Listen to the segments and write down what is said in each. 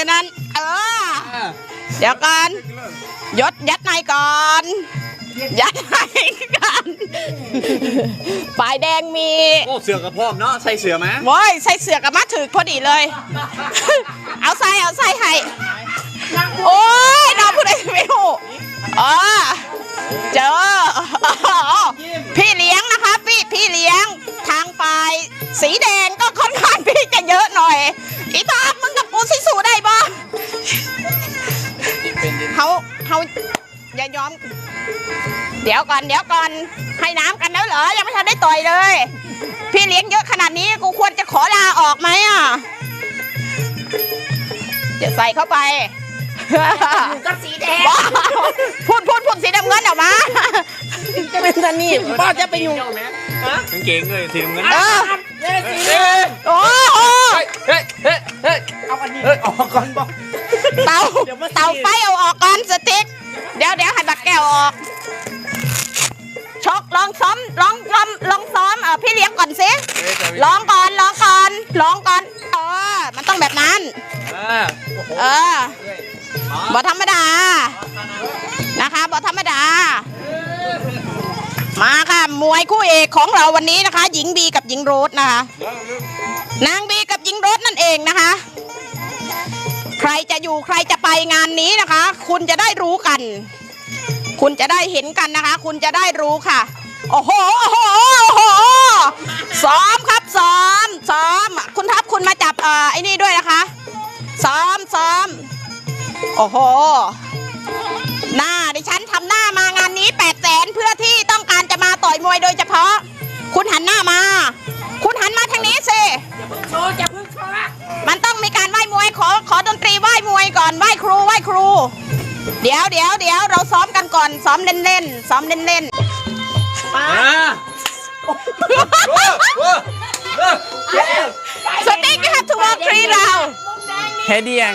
อนั้น เออ เดี๋ยวก่อนยศยัดในก่อน ยัดในก่อนฝ่ายแดงมีโอ้เสือกับพ่อมเนาะใส่เสือไหมโว้ยใส่เสือกับมาถือพอดีเลย เอาใส่เอาใส่ให้โอ้ยน้องผู้ใดไม่รู้อ๋อ เจอพี่เลี้ยงนะคะ พี่พี่เลี้ยงทางฝ่ายสีแดงก็ค่อนข้างที่จะเยอะหน่อย อีตามึงกับกูสิสู้ได้บ่เขาเขาอย่ายอม เดี๋ยวก่อนเดี๋ยวก่อนให้น้ำกันแล้วเหรอ ยังไม่ทันได้ต่อยเลย พี่เลี้ยงเยอะขนาดนี้กูควรจะขอลาออกไหมอะจะใส่เข้าไป ก็สีแดงว้าวพูดพูดพูดสีน้ำเงินออกมา จะเป็นสันนี่พ่อจะไปอยู่กางเกงเลยสีน้ำเงินเออเนี่ยสีแดงโอ้โหเฮ้ยเฮ้ยเฮ้ยเอาอันนี้เฮ้ยออกก่อนบอกเตาเตาไฟเอาออกก่อนสติ๊กเดี๋ยวเดี๋ยวให้บักแก้วออกชกลองซ้อมลองลองลองซ้อมเออพี่เลี้ยงก่อนสิลองก่อนลองก่อนลองก่อนเออมันต้องแบบนั้นอ่าเออ บ่ธรรมดา นะคะบ่ธรรมดา มาค่ะ มวยคู่เอกของเราวันนี้นะคะ หญิงบีกับหญิงโรสนะคะ นางบีกับหญิงโรสนั่นเองนะคะ ใครจะอยู่ใครจะไปงานนี้นะคะ คุณจะได้รู้กัน คุณจะได้เห็นกันนะคะ คุณจะได้รู้ค่ะ โอ้โห โอ้โห โอ้โห ซ้อมครับ ซ้อม ซ้อม คุณทัพคุณมาจับเอ่อไอ้นี่ด้วยนะคะ โอ้โห หน้าดิฉันทำหน้ามางานนี้8ปดแสนเพื่อที่ต้องการจะมาต่อยมวยโดยเฉพาะ คุณหันหน้ามา คุณหันมาทางนี้สิโชว์จะพึ่งโชว์ละมันต้องมีการไหว้มวยขอขอดนตรีไหว้มวยก่อนไหว้ครูไหว้ครู เดี๋ยวเดี๋ยวเดี๋ยวเราซ้อมกันก่อนซ้อมเล่นเล่นๆซ้อมเล่นเล่นอ่าๆสติ๊กครับทูวอลทรีเราเฮเดียง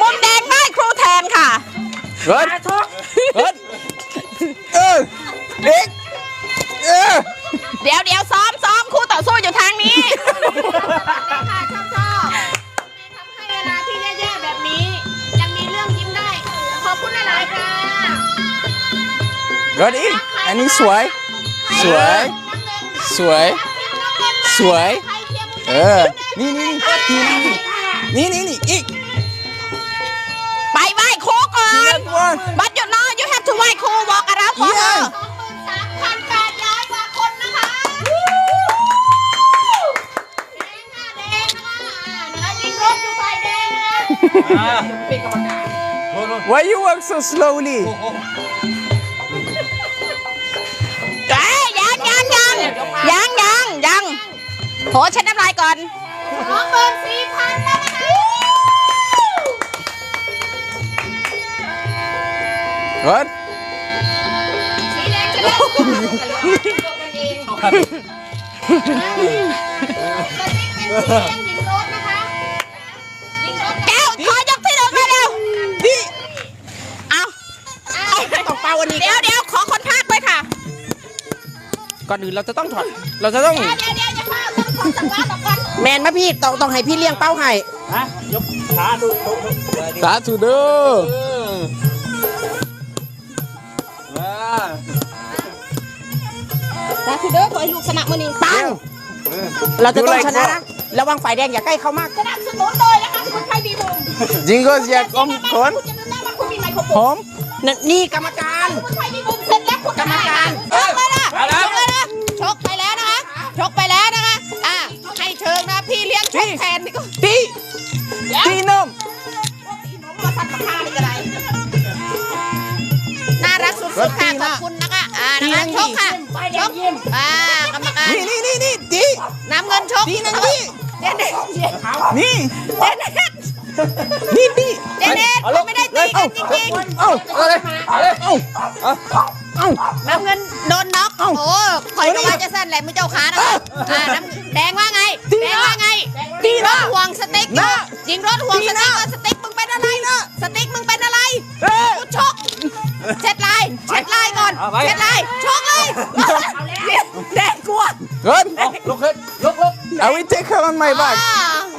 มุมแดงไหว้ครูแทนค่ะเกิดมาชกเกิดเออเด็กเออเดี๋ยวเดี๋ยวซ้อมซ้อมคู่ต่อสู้อยู่ทางนี้ ค่ะชอบชอบทำให้เวลาที่แย่ๆแบบนี้ ยังมีเรื่องยิ้มได้ ขอบคุณหลายๆค่ะเกิดอีกอันนี้สวย สวย สวย สวย เออ นี่นี่นี่นี่นี่นี่อีกไปไหว้ ครูก่อน That one. but you know you have to ไหว้ครู walk around for her สองหมื่นสามพันแปดร้อยกว่าคนนะคะแดงค่ะแดงค่ะนะคะยิงรถอยู่ไฟแดงนะเป็นกรรมการ Why you walk so slowly เอ้ยยังยังยังยังยังยังโหเช็ดน้ำลายก่อนสองหมื่นสี่พันแล้วนะ คะ Good สีแดงจะได้ตัวกันเองติ๊กเป็นสีแดงยิงรถนะคะยิงรถแก้วขอยกที่หนึ่งมาเร็วเอาต้องเป่าอันนี้เดี๋ยวเดี๋ยวขอคนภาคด้วยค่ะ ก่อนอื่นเราจะต้องถอด เราจะต้อง เดี๋ยวเดี๋ยวเดี๋ยวจะพาต้องคนสักว่าต่อกันแมนมาพี่ต้องต้องให้พี่เลี้ยงเป้าให้สาธุเด้อนะคือเด้อ ให้ลูกชนะมือนี้ปังเราจะต้องชนะนะระวังฝ่ายแดงอย่าใกล้เข้ามากสนับสนุนเลยนะคะคุณใครมีบุญจิงโกสอยากอมคนคุณจะดูหน้าว่าคุณมีไมโครโฟหนอมนั่นนี่กรรมการคุณใครมีบุญเสร็จแล้วคุณกรรมการชกเลยนะชกเลยนะชกไปแล้วนะคะชกไปแล้วนะคะอะให้เชิญนะพี่เลี้ยงชกแทนนี่ก็ตีตีนมมาสั่นราคานี่ก็ได้น่ารักสุดๆค่ะขอบคุณนะคะอ่านะคะชกค่ะชกอ่า น้ำเงินชกตีนั่นตีเดนเดนนี่เดนเดนนี่ตีเดนเดนเขาไม่ได้ตีกันจริงเอ้าเอาเลยเอาเลยเอ้าเอ้าๆน้ำเงินโดนน็อกโอ้โหคอยดูว่าจะสั้นแหละมือเจ้าขานะคะอ่าน้ำแดงว่าไงแดงว่าไงตีรถห่วงสติ๊กอยู่ยิงรถห่วงสติ๊กว่าสติ๊กมึงเป็นอะไรสติ๊กมึงเป็นอะไรเอ้ยกูชกเช็ดลายเช็ดลายก่อนเอาไปเช็ดลายชกเลยแดงกลัว Good. Look, look, look, look. I will take her on my back. อ่า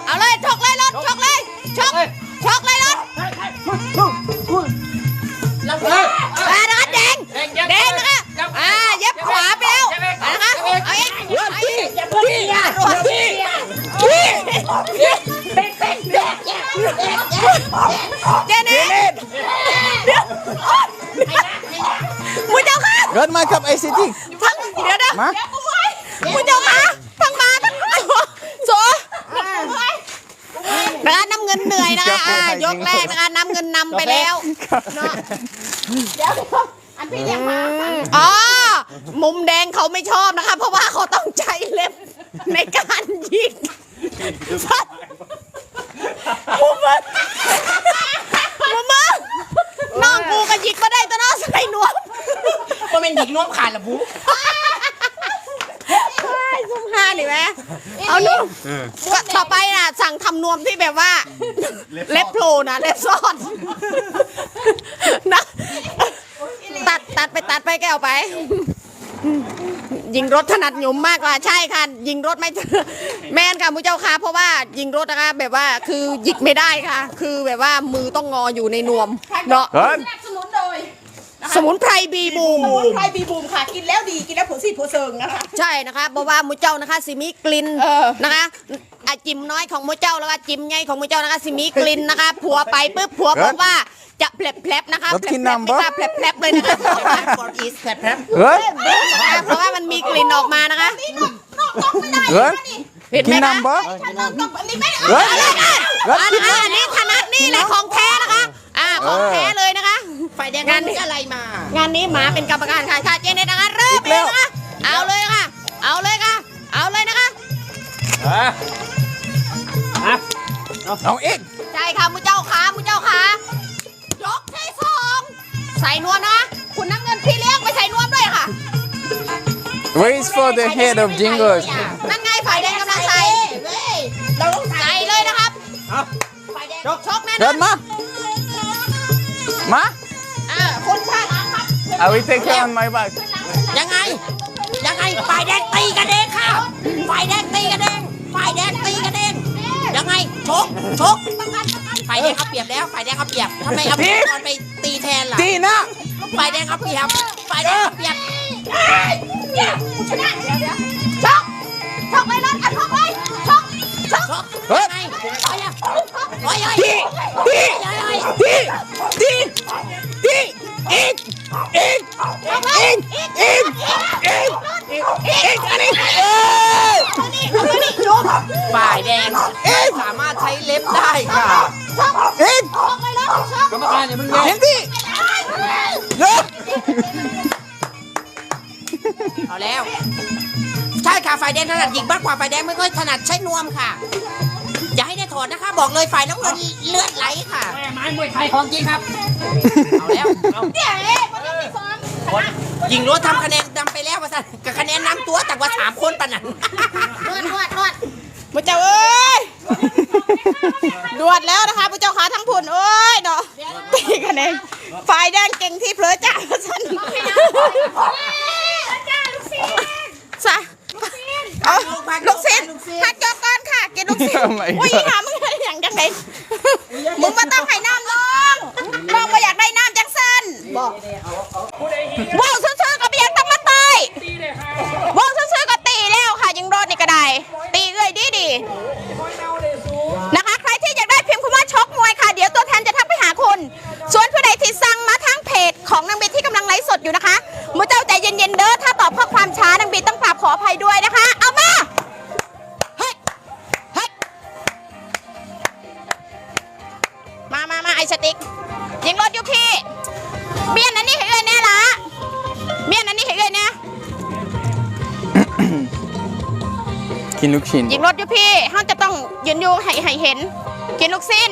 เอาเลยชกเลยรถชกเลยชกชกเลยรถอ่านะคะแดงแดงนะคะอ่าเย็บขวาไปแล้วอ่านะคะเอาอีกเอาอีกพี่พี่เจเน็ตมุ้เจ้าค่ะเกิดมากับไอซีทีทั้งเดี๋ยวนะมามุ้เจ้าค่ะทั้งมาทั้งโซนะคะน้ำเงินเหนื่อยนะคะอ่ายกแรกนะคะน้ำเงินนำ ไปแล้วเนาะอันพี่เลี้ยงมา อ๋อ มุมแดงเขาไม่ชอบนะคะ เพราะว่าเขาต้องใช้เล็บในการยิงมุมมึงมุมมึงน้องกูก็ยิงมาได้แตัวน้องใส่นวม ก็เป็นหญิงน้วมขาดละบู ไอ้ซุ่มห้านี่ไหมเอานุ่มต่อไปน่ะ สั่งทำนวมที่แบบว่า เล็บโผล่นะเล็บซ่อนนะตัดตัดไปตัดไปแกเอาไป ยิงรถถนัดหยุมมากกว่าใช่ค่ะยิงรถไม่ แม่นค่ะมุเจ้าค่ะ เพราะว่ายิงรถนะคะแบบว่าคือหยิกไม่ได้ค่ะ คือแบบว่ามือต้องงออยู่ในนวมเนาะเกิดสนับสนุนโดย สมุนไพรบีบูมไพรบีบูมค่ะ กินแล้วดีกินแล้วผลสีผลเซิงนะคะ ใช่นะคะเพราะว่ามุเจ้านะคะสิมีกลิ่นเออ นะคะอาจิมน้อยของมุเจ้าแล้วก็จิมใหญ่ของมุเจ้านะคะสิมีกลิ่นนะคะผัวไปปุ๊บผัวบอกว่าจะแผลบๆนะคะรถกินแผลบๆน้ำไม่ปะกล้าแผลบๆเลยนะคะฟอร์อีสแพรแพรเกิดเพราะว่ามันมีกลิ่นออกมานะคะเกิดเห็นไหกิมนคะน้ำบ่ ฉันนอนกับอันนี้ไม่ได้เกิดเอาเลยค่ะเกิดอ่ากินนะคะอันนี้ถนัดนี่แหละของแท้นะคะอ่า ของแท้เลยนะคะไฟแดงงานนี้อะไรมา งานนี้หมาเป็นกรรมการค่ะค่ะเจเนตนะคะเริ่มเลยนะคะเอาเลยค่ะ เอาเลยค่ะ เอาเลยนะคะเอาเอ็กใช่ค่ะมุเจ้าขามุเจ้าขายกที่สองใส่นวมนะคุณน้ำเงินพี่เลี้ยงไปใส่นวมด้วยค่ะ Where is for the head of jingles นั่นไงฝ่ายแดงกำลังใส่เราต้องใส่เลยนะครับชกชกแน่นเกิอดน มามาอ่าคุณชาติครับ I will take care on my back ยังไง ยังไงฝ่ายแดงตีกันเองค่ะฝ่ายแดงตีกันเองฝ่ายแดงตีกันเองยังไงชกชกฝ่ายแดงเอาเปรียบแล้วฝ่ายแดงเอาเปรียบทำไมเอาเปรียบตอนไปตีแทนล่ะตีนะฝ่ายแดงเอาเปรียบฝ่ายแดงเอาเปรียบ กชกเฮ้ยยังไงโอ้ยอะโอ้ยโอ้ยตีตีโอ้ยโอ้ยตีตีตีอีกอีกอีกอีกอีกอีกอันนี้เอ้ยฝ่ายแดงสามารถใช้เล็บได้ค่ะอีกกรรมการอย่ามึงเห็นที่เลิกเอาแล้ว ใช่ค่ะฝ่ายแดงถนัดหยิงมากกว่าฝ่ายแดงไม่ค่อยถนัดใช้นวมค่ะ อย่าให้ได้ถอดนะคะ บอกเลยฝ่ายน้ำเงินเลือดไหลค่ะไม้มวยไทยของจริงครับ เอาแล้วเนี่ยเอ๊ะคนที่สองชนะยิงรั้วทำคะแนนนำไปแล้วว่าสันกับคะแนนนำตัวแต่ว่าสามคนปะนั้นนวดนวดนวดมุเจ้าเอ้ยดวดแล้วนะคะมุเจ้าขาทั้งผุนเอ้ยเนาะตีกันเองฝ่ายแดงเก่งที่เผลอจ่าฉันจ้าลูกศิษย์ซะ เอาลูกศิษย์หัดจอกก่อนค่ะ กินลูกศิษย์ Oh my อุ้ย God หามึงอะไรอย่างจังไงมึงมาต้องให้น้ำ ชิ้นยิงรถอยู่พี่ห้าจะต้องยืนอยู่ให้ให้เห็น กินลูกสิ้น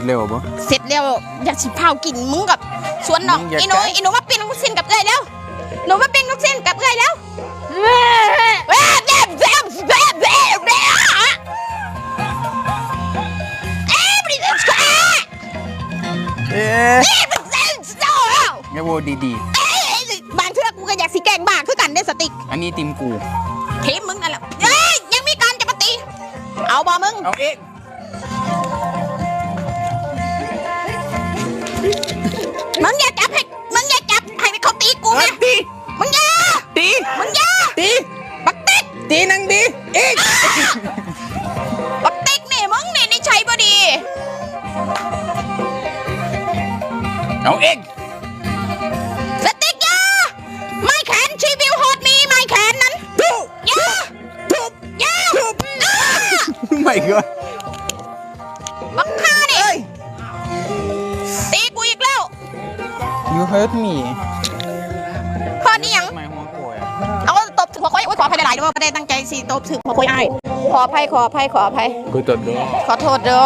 จเร็วปะเสร็จแล้วอยากสิเผากินมึงกับสวนน้องมึงอยากอีหนูได้อีหนูมาปิ้งลูกสิ้นกับเอ้ยแล้วหนูมาปิ้งลูกสิ้นกับเอ้ยแล้วแว่แว่แว่แว่แว่แว่เอ๊ะบริษัทสแควร์เอ๊ะเอ๊ะบริษัทสโตร์ไงโวดีเอ๊ะบางเทื่อกูก็อยากสิแกล้งบ้าคือกันเด้สติกๆอันนี้ติมกูทีมมึงนั่นแหละเอ้ยยังมีการจะมาตีเอาบ่มึงเอาเอง มึงอย่าจับให้มึงอย่าจับให้เขาตีกูนะตีมึงอย่าตีมึงอย่าตีบักติ๊กตีนังดีเองบักติ๊กนี่มึงนี่นี่ใช้บ่ดีเอาเองสติ๊กอย่าไม่แขนชีวิวโหดมีไม่แขนนั้นทุบอย่าทุบอย่าทุบอ้าไม่ก็บั hurt me ข้อนี้ยังทำไมหัวโกยเอาตบถึงหัวโค้ยโอ้ยขออภัยหลายๆด้วยไม่ได้ตั้งใจสิตบถึงหัวโค้ยอ้ายขออภัยขออภัยขออภัย กูตัดด้วยขอโทษเด้อ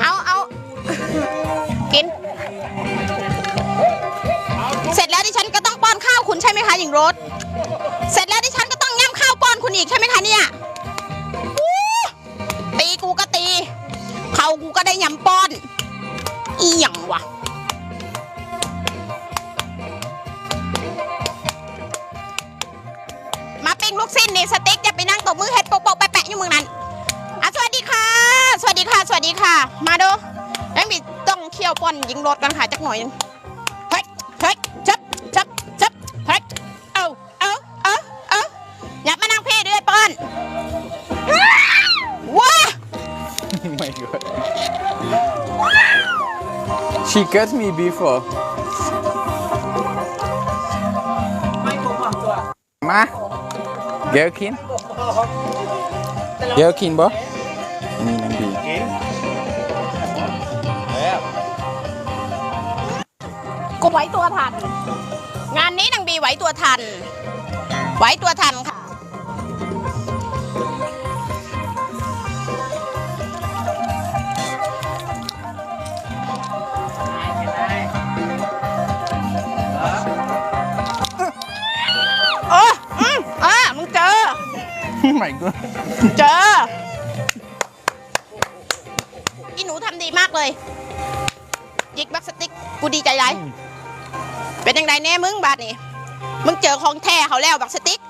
เอาเอากิน เสร็จแล้วดิฉันก็ต้องป้อนข้าวคุณใช่ไหมคะหญิงรถเสร็จแล้วดิฉันก็ต้องย่ำข้าวป้อนคุณอีกใช่ไหมคะเนี่ยอู้ตีกูก็ตี เขากูก็ได้ย่ำป้อน อีหยังวะ ปิ้งลูกสิ้นนี่สเต็กอย่าไปนั่งตบมือเฮ็ดโปกๆแปะๆอยู่เมึงนั้นอะสวัสดีค่ะ สวัสดีค่ะ สวัสดีค่ะ มาดูยังมีต้องเคี่ยวป้อนยิงรถกันค่ะจักหน่อยหนึงเฮ้ยเฮ้ยจับจับจับเฮ้ยเอาเอาเอาเอาอย่ามานั่งเพ่ด้วยป้อนว้าไม่ก็ she cut me before เดี๋ยวกินเดี๋ยวกินบ่นี่นังดีกูไหวตัวทัน งานนี้นางบีไหวตัวทัน ไหวตัวทัน ไม่ก็เจออีหนูทำดีมากเลยยิกบักสติ๊กกูดีใจไรเป็นยังไงแน่มึงบาดนี่มึงเจอของแท้เขาแล้วบักสติ๊ก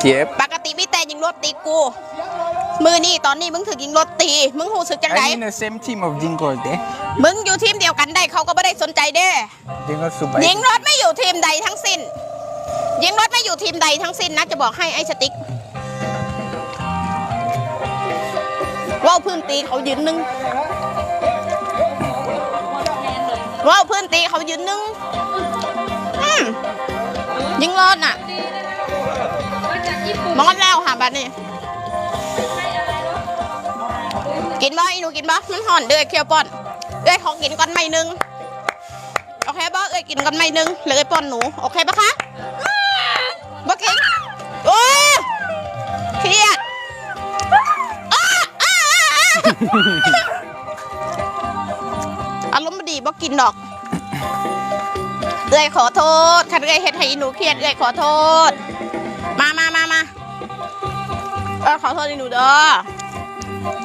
เจ็บปกติมีแต่ยิงรถตีกู มือนี่ตอนนี้มึงถึงยิงรถตี มึงหูสึกจังได I'm in the same team of Jingle เด้มึงอยู่ทีมเดียวกันได้เขาก็ไม่ได้สนใจเด้ Jingle สุบยิงรถไม่อยู่ทีมใดทั้งสิ้นยิงรถไม่อยู่ทีมใดทั้งสิ้นนะจะบอกให้ไอ้สติ๊ก ว่าวพื้นตีเขายืนหนึ่งว่าวพื้นตีเขายืนหนึ่งยิงรถน่ะมองแล้วค่ะบัดนี้กินบ่อีหนูกินบ่มันห่อนเด้อยเคียวป้อนเอ้ยขอกินก่อนไม่นึงโอเคบ่เอ้ยกินก่อนไม่นึงเลยป้อนหนูโอเคปะคะบ่กินโอ้เครียด อ้าอารมณ์บ่ดีบ่กินดอกเอ้ยขอโทษคันเอ้ยเฮ็ดให้อีหนูเครียดเอ้ยขอโทษ มามามามาเออขอโทษอีหนูเด้อ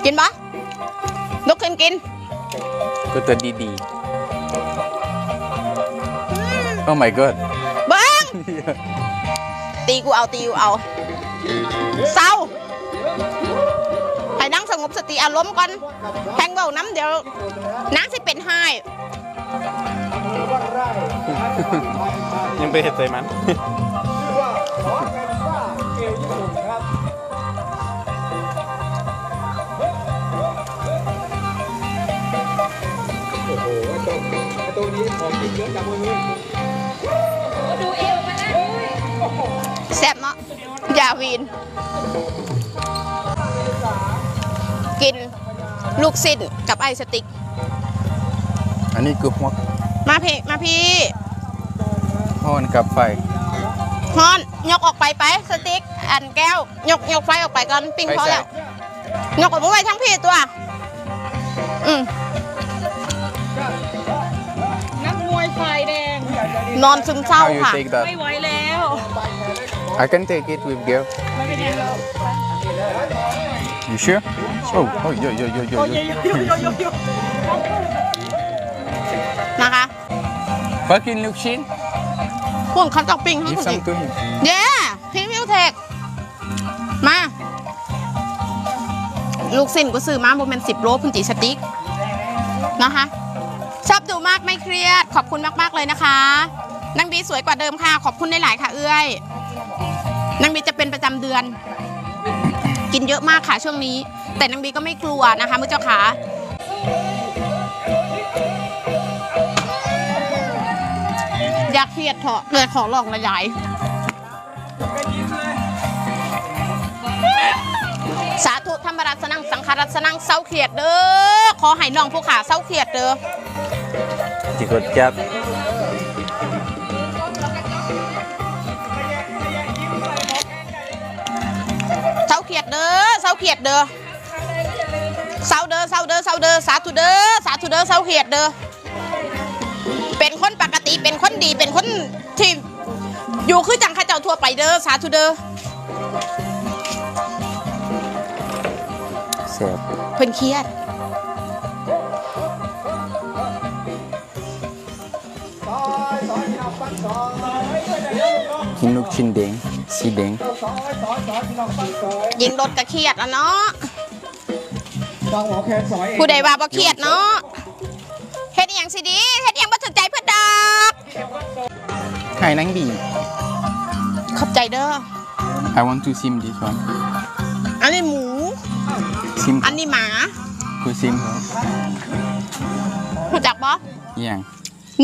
กินปะลุกขึ้นกินก็ตัวดีๆ Oh my god เบิ้งตีกูเอาตีกูเอาเศร้าให้นั่งสง บสติอารมณ์ก่อนแทงเบาน้ำเดี๋ยวนางสิเป็นไห้ยังไปเห็ดใส่มันแซ่บเนาะอยาวีน กินลูกสิ้นกับไอสติ๊ก อันนี้คือหัวมาพี่มาพี่ห้อนกับไฟฮอนยกออกไปไปสติ๊ก อันแก้ว ยกยกไฟออกไปก่อนปิ้งไปพอใส่แล้วยกออกมาไว้ทั้งพี่ตัว อืมนักมวยฝ่ายแดง นอนซึมเศร้า How you ค่ะ take that ไม่ไหวแล้ว I can take it with girl You sure Oh oh yo yo yo yo yo นะคะ Fucking ลูกชิ้นพวกเขาต้องปิ้งให้ Give คุณ some อีก to him เย้พี่มิวเทคมา ลูกสิ้นก็ซื้อมาโมเมนสิบโลคุณจีสติ๊กนะคะ ชอบดูมากไม่เครียด ขอบคุณมาก ๆ เลยนะคะนางบีสวยกว่าเดิมค่ะ ขอบคุณหลายๆค่ะ เอื้อยนางบีจะเป็นประจำเดือน กินเยอะมากค่ะช่วงนี้ แต่นางบีก็ไม่กลัวนะคะมือเจ้าขาอยากเครียดเถอะเลยขอลองระยายสาธุธรรมรัสนังสังคารัสนังเศร้าเครียดเด้อขอให้น้องผู้ขาเศร้าเครียดเด้อที่กดจับ เศร้าเครียดเด้อเศร้าเครียดเด้อเศร้าเด้อเศร้าเด้อเศร้าเด้อสาธุเด้อสาธุเด้อเศร้าเครียดเด้อเป็นคนปกติเป็นคนดีเป็นคนที่อยู่คือจังข้าเจ้าทั่วไปเด้อสาธุเด้อแซ่บเพิ่นเครียดกินลูกชิ้นแดง สีแดงยิงรถก็เครียดอะเนาะผู้ใดว่าบ่เครียดเนาะเฮ็ดอหยังสิดีเฮ็ดอหยังบ่สนใจเพื่อนดอกให้นังบี ขอบใจเด้อ I want to sim this one อันนี้หมู sim อันนี้หมาคือซิมเหรอรู้จักบ่อหย่าง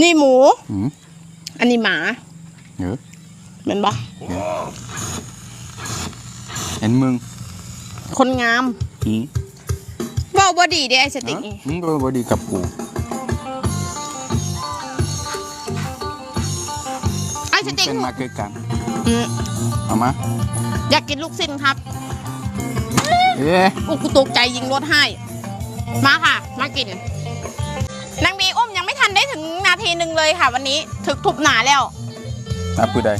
นี่หมูหืมอันนี้หมาเออเหมือนบ่ เห็นมึงคนงามหืมเว้าบ่ดีเด้ไอ้สติกนี่มึงก็บอดีกับกูไอ้มึสงติกเป็นมาเกิดกันอืมเอามาอยากกินลูกสิ้นครับเอ๊ะอุยกูตกใจยิงรถให้ มาค่ะ มากินนางบีอุ้มยังไม่ทันได้ถึงนาทีหนึ่งเลยค่ะ วันนี้ถึกทุบหนาแล้วนับผู้ใด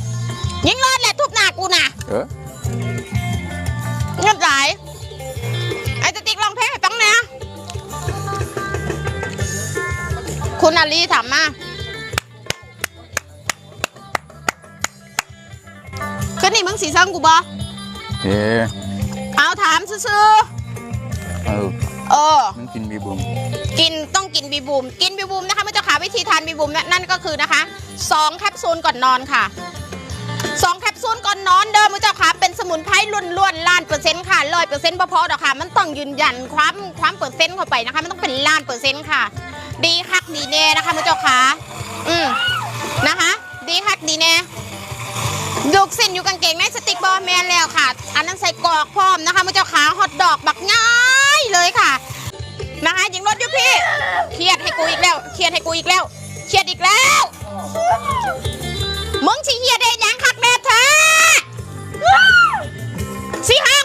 ยิงรถแหละทุบหนากูน่ะเออ เงินหลายไอ้สติ๊กลองเพลงให้ฟังนะคุณอาลีถามมาคืนนี้มึงสีซ้ำกูบอเอ๊ะเอาถามซื่อเออๆเออ มันกินบีบุมกินต้องกินบีบูม กินบีบูมนะคะเมื่อเจ้าขาวิธีทานบีบูมนั่นนั่นก็คือนะคะสองแคปซูลก่อนนอนค่ะสองแคป ซูลก่อนนอนเดิมมือเจ้าขาเป็นสมุนไพรล้วนๆล้านเปอร์เซ็นต์ค่ะร้อยเปอร์เซ็นต์พอๆดอกค่ะ มันต้องยืนยันความความเปอร์เซ็นต์เข้าไปนะคะมันต้องเป็นล้านเปอร์เซ็นต์ค่ะ ดีคักดีแน่นะคะมือเจ้าขาอืมนะคะ ดีคักดีแน่ลูกสิ้นอยู่กางเกงในสติกบอแมนแล้วค่ะ อันนั้นใส่กรอกพร้อมนะคะมือเจ้าขาฮอตดอกบักง่ายเลยค่ะนะคะยิงรถอยู่พี่เครียดให้กูอีกแล้วเครียดให้กูอีกแล้วเครียดอีกแล้วมึงสิเฮียได้ยังคักแม่แท้ สี่ห้า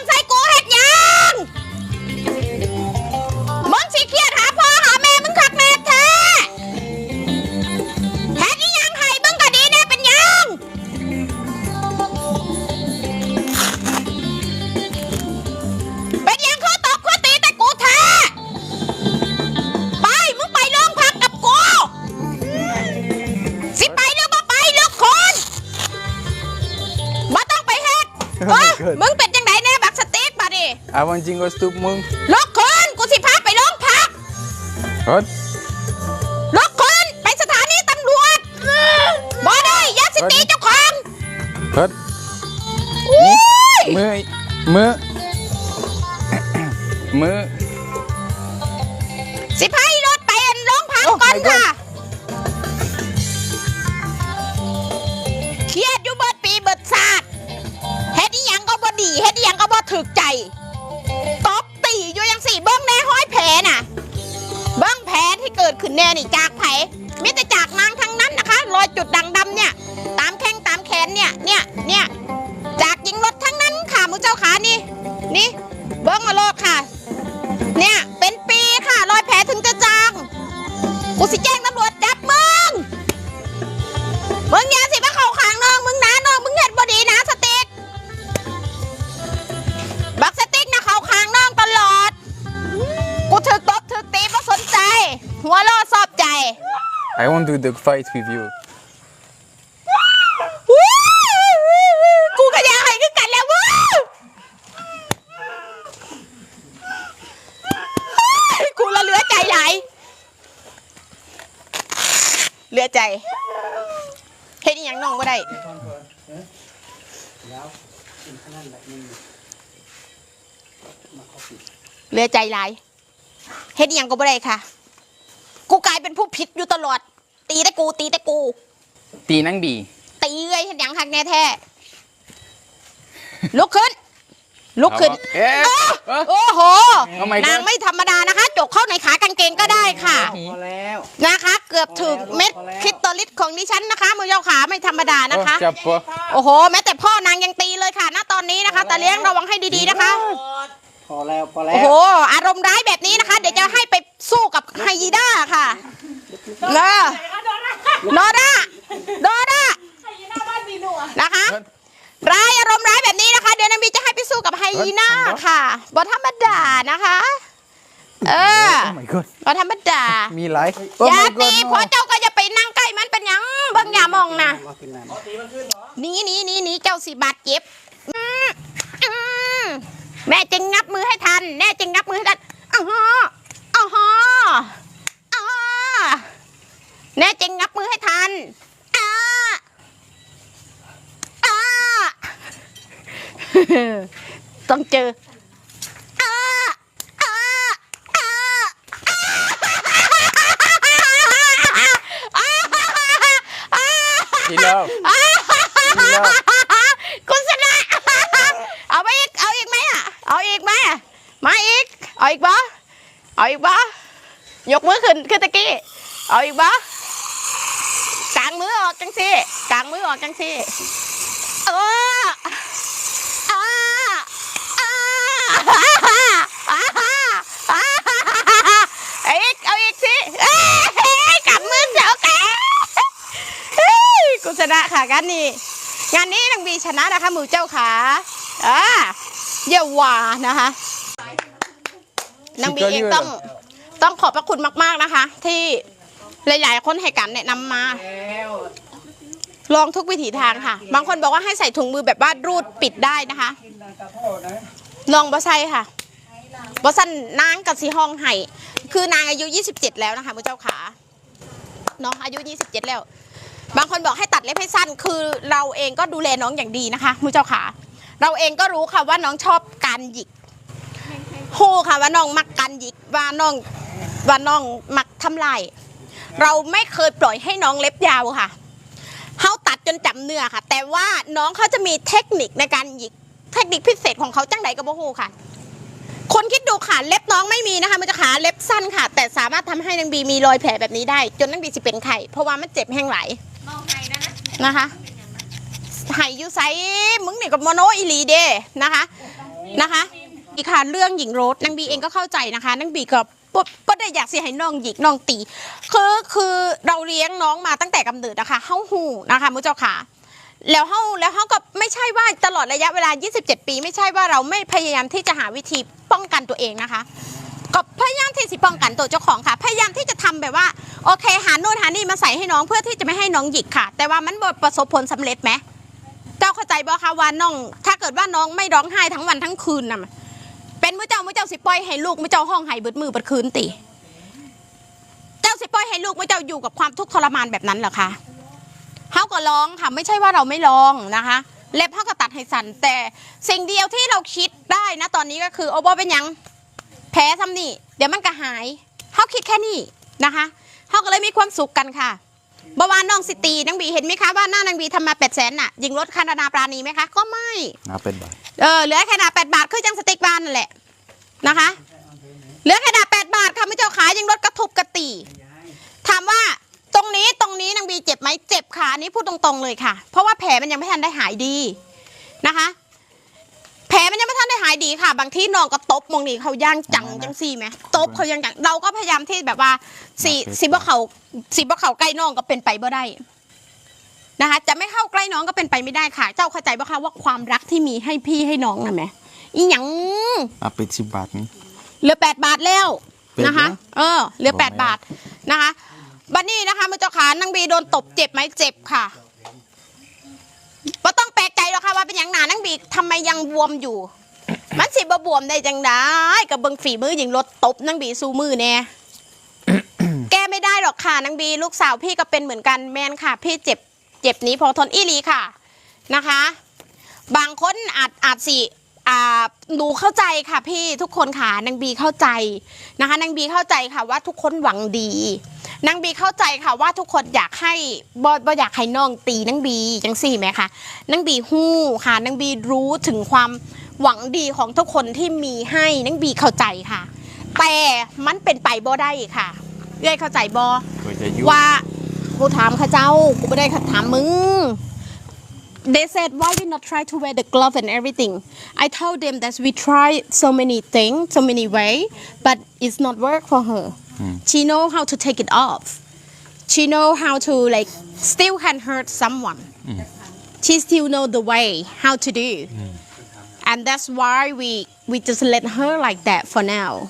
เออมึงเป็นจังไดแน่บักสติ๊กมาดิอาวันจริงก็สตูปมึงลูกคนกูสิพาไปโรงพักเฮ้ยลูกคนไปสถานีตำรวจบ่ได้อยาสิตีเจ้าของเฮ้ยอุ้ยมือมือมือ กูสิแจ้งตำรวจจับมึง มึงอย่าสิมาเข่าข้างน้องมึงนะน้องมึงเห็นบอดีนะสติ๊กบักสติ๊กนะเข่าข้างน้องตลอด กูถึกตบถึกตีไม่สนใจ หัวล่อสอบใจ I won't do the fight with you กูก็อยากให้คือกันแล้วเว้ยเฮ้ยกูละเหลือใจไหลายเหลือใจเฮ็ดอหยังน้องก็ได้ เหลือใจหลายเฮ็ดอหยังก็บ่ได้ค่ะ กูกลายเป็นผู้ผิดอยู่ตลอด ตีแต่กูตีแต่กู ตีนั่งบี ตีเลยเห็นหยังหักแน่แท้ลุกขึ้น ลุกขึ้นเอ๊ะเอ้อโอ้โห Oh my God นางไม่ธรรมดานะคะ จกเข้าในขากางเกงก็ได้ค่ะ พอแล้ว นะคะ เกือบถึงเม็ดคริสตัลลิตของดิฉันนะคะมือเจ้าขาไม่ธรรมดานะคะ จับปะโอ้โห แม้แต่พ่อนางยังตีเลยค่ะ ณ ตอนนี้นะคะ ตาเลี้ยงระวังให้ดีๆนะคะ พอ แล้วพอแล้โอ้วโห อารมณ์ร้ายแบบนี้นะคะ เดี๋ยวจะให้ไปสู้กับไฮยีด้าค่ะเนอะโดด้าโดด้านะคะ ร้ายอารมณ์ร้ายแบบนี้นะคะ เดี๋ยวนางบีจะให้ไปสู้กับไฮยีน่าค่ะบธรรมดานะคะ เออ Oh my god บธรรมดา มีไลฟ์อย่าตีพอเจ้าก็จะไปนั่งใกล้มันเป็นหยังเบิ่งอย่ามองนะมากินน้ำหนีหนีหนีหนีเจ้าสิบาดเจ็บอืมอืม แม่จึงงับมือให้ทัน แม่จึงงับมือให้ทันอ้าวอ้าวอ้าวแม่จึงงับมือให้ทันอ้าอ้าต้องเจอาอ้าอ้าอ้า ดีแล้วดีแล้ว คุณชนะ เอาไปอีก เอาอีกไหมอะ เอาอีกไหมอะ มาอีก เอาอีกบ่เอาอีกบ่ยกมือขึ้นขึ้นตะกี้ เอาอีกบ่กางมือออกจังสิกางมือออกจังสิเอออ่าอ่าเอาอีกเอาอีกสิเอ้ยกางมือเจ้าแกกูชนะค่ะกันนี่งานนี้นางบีชนะนะคะหมูเจ้าขาอ่าเยี่ยหวานะคะ นางบีเองต้องต้องขอบพระคุณมาก ๆนะคะ ที่หลายๆคนให้การแนะนำมา ลองทุกวิถีทางค่ะ บางคนบอกว่าให้ใส่ถุงมือแบบว่ารูดปิดได้นะคะ ลองบอไซค่ะบอสันนางกับสีห้องไห้คือนางอายุ 27 แล้วนะคะหมูเจ้าขาเนาะอายุ 27 แล้ว บางคนบอกให้ตัดเล็บให้สั้น คือเราเองก็ดูแลน้องอย่างดีนะคะมูเจ้าขา เราเองก็รู้ค่ะว่าน้องชอบการหยิก ฮู้ค่ะว่าน้องมักการหยิกว่าน้องว่าน้องมักทำลายเราไม่เคยปล่อยให้น้องเล็บยาวค่ะเขาตัดจนจำเนื้อค่ะ แต่ว่าน้องเขาจะมีเทคนิคในการหยิกเทคนิคพิเศษของเขาจังไหนก็บ่ฮู้ค่ะ คนคิดดูค่ะเล็บน้องไม่มีนะคะมันจะขาเล็บสั้นค่ะ แต่สามารถทำให้นางบีมีรอยแผลแบบนี้ได้ จนนางบีสิเป็นไข่เพราะว่ามันเจ็บแห้งไหลมองไงนะนะนะคะไห่ยูไซมึงนี่กับโมโนอีหลีเดนะคะนะคะ อีกค่ะเรื่องหญิงโรสนางบีเองก็เข้าใจนะคะนางบีก็ปบ่ได้อยากเสียให้น้องหยิกน้องตี คือคือเราเลี้ยงน้องมาตั้งแต่กำเนิดนะคะเฮาหูนะคะมุเจ้าค่ะแล้วเฮาแล้วเฮาก็ไม่ใช่ว่าตลอดระยะเวลา 27 ปี ไม่ใช่ว่าเราไม่พยายามที่จะหาวิธีป้องกันตัวเองนะคะ ก็พยายามที่จะป้องกันตัวเจ้าของค่ะ พยายามที่จะทำแบบว่าโอเค หาโน่นหานี่มาใส่ให้น้องเพื่อที่จะไม่ให้น้องหยิกค่ะ แต่ว่ามันบ่ประสบผลสำเร็จไหมเจ้าเข้าใจบ่คะว่าน้อง ถ้าเกิดว่าน้องไม่ร้องไห้ทั้งวันทั้งคืนน่ะ เป็นมือเจ้ามือเจ้าสิปล่อยให้ลูกมือเจ้าห้องไห้เบิดมือเบิดคืนติเจ้าสิปล่อยให้ลูกมือเจ้าอยู่กับความทุกข์ทรมานแบบนั้นเหรอคะเฮาก็ร้องค่ะไม่ใช่ว่าเราไม่ร้องนะคะเล็บเฮาก็ตัดให้สั่นแต่สิ่งเดียวที่เราคิดได้นะตอนนี้ก็คือโอ้บ่เป็นยังแพ้ซ้ำนี่เดี๋ยวมันก็หายเขาคิดแค่นี้นะคะเขาก็เลยมีความสุขกันค่ะ บวานน้องสิตีนางบีเห็นไหมคะว่าหน้านางบีทำมาแปดแสนน่ะยิงรถคานาดาปราณีไหมคะก็ไม่นาเป็นบาทเออเหลือแค่นาแปดบาทคือจังสติ๊กบานนั่นแหละนะคะเหลือแค่นาแปดบาทค่ะไม่เจ้าขายยิงรถกระทุบกระตีถามว่าตรงนี้ตรงนี้นางบีเจ็บไหมเจ็บค่ะอันนี้พูดตรงๆเลยค่ะ เพราะว่าแผลมันยังไม่ทันได้หายดีนะคะ แผลมันยังไม่ทันท่านได้หายดีค่ะ บางที่น้องก็ตบมองนี่เขาย่างจังจังซี่ไหมตบเขาย่างจังเราก็พยายามที่แบบว่าสีสีบ่เขาสีบ่เขาใกล้น้องก็เป็นไปบ่ได้นะคะ จะไม่เข้าใกล้น้องก็เป็นไปไม่ได้ค่ะ เจ้าเข้าใจบ่คะว่าความรักที่มีให้พี่ให้น้องน่ะแหมอีหยังอะเป็นสิบบาทนี่เหลือแปดบาทแล้วเป็นนะคะแล้วเออเหลือบอกแปดไม่บาทนะคะบัดนี้นะคะมือเจ้าขานางบีโดนตบเจ็บไหมเจ็บค่ะก็ต้อง เป็นอย่างหนานางบีทำไมยังบวมอยู่ มันสิบบวมได้จังได้กับเบิงฝีมือหญิงรถตบนางบีสู้มือแน่แก้ไม่ได้หรอกค่ะนางบีลูกสาวพี่ก็เป็นเหมือนกันแมนค่ะ พี่เจ็บเจ็บนี้พอทนอีหลีค่ะนะคะ บางคนอาจอาจสิอ่าหนูเข้าใจค่ะพี่ทุกคนค่ะนางบีเข้าใจนะคะนางบีเข้าใจค่ะว่าทุกคนหวังดี นางบีเข้าใจค่ะว่าทุกคนอยากให้บอบอยากให้น้องตีนางบีจังสี่ไหมคะนางบีฮู้ค่ะนางบีรู้ถึงความหวังดีของทุกคนที่มีให้นางบีเข้าใจค่ะ แต่มันเป็นไปบ่ได้ค่ะเอ้ยเข้าใจบ่ก็จะยุ่งว่ากูถามข้าเจ้ากูไม่ได้ถามมึง they said why we not try to wear the glove and everything I told them that we try so many things so many way but it's not work for her she know how to take it off she know how to like still can hurt someone she still know the way how to do and that's why we we just let her like that for now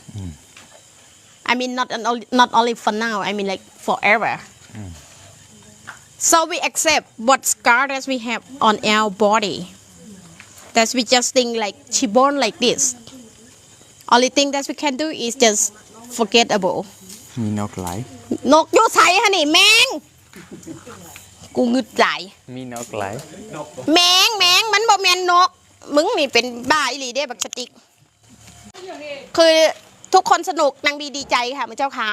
I mean, not an, not only for now. I mean, like forever. So we accept what scars we have on our body. That we just think like she born like this. Only thing that we can do is just forgettable. มีนกไหลนกอยูใส่ฮะนี่แมง กูงึดหลาย มีนกไหลแมงแมงมันบ่แมนนก มึงนี่เป็นบ้าอีหลีเด้บักสติก คือ ทุกคนสนุกนางบีดีใจค่ะมือเจ้าขา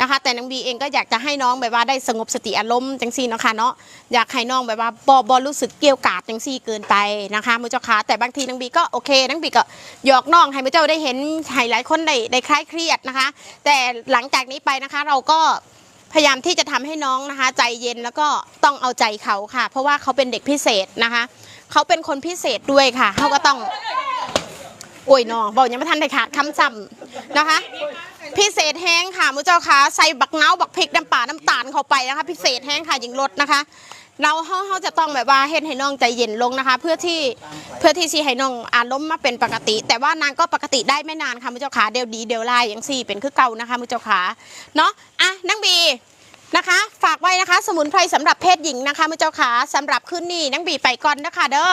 นะคะ แต่นางบีเองก็อยากจะให้น้องแบบว่าได้สงบสติอารมณ์จังซี่เนาะค่ะเนาะอยากให้น้องแบบว่าบอบอรู้สึกเกี่ยวกาดจังซี่เกินไปนะคะมือเจ้าขาแต่บางทีนางบีก็โอเคนางบีก็หยอกน้องให้มือเจ้าได้เห็นให้หลายคนได้ได้คลายเครียดนะคะ แต่หลังจากนี้ไปนะคะเราก็พยายามที่จะทำให้น้องนะคะ ใจเย็นแล้วก็ต้องเอาใจเขาค่ะ เพราะว่าเขาเป็นเด็กพิเศษนะคะ เขาเป็นคนพิเศษด้วยค่ะเขาก็ต้อง โอ้ยน้องบอกยังไม่ทันได้ขาดคำจำนะคะ พิเศษแห้งค่ะมือเจ้าค่ะใส่บักเนาบักพริกน้ำป่าน้ำตาลเข้าไปนะคะ พิเศษแห้งค่ะยิงรสนะคะ เราเฮาเฮาจะต้องแบบว่าเฮ็ดให้น้องใจเย็นลงนะคะ เพื่อที่เพื่อที่สิให้น้องอารมณ์มาเป็นปกติ แต่ว่านางก็ปกติได้ไม่นานค่ะมือเจ้าขาเดี๋ยวดีเดี๋ยวไล่อย่างสี่เป็นคือเก่านะคะมือเจ้าขาเนาะอะนังบีนะคะ ฝากไว้นะคะ สมุนไพรสำหรับเพศหญิงนะคะมือเจ้าขาสำหรับคืนนี้นังบีไปก่อนนะคะเด้อ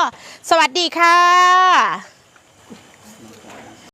สวัสดีค่ะ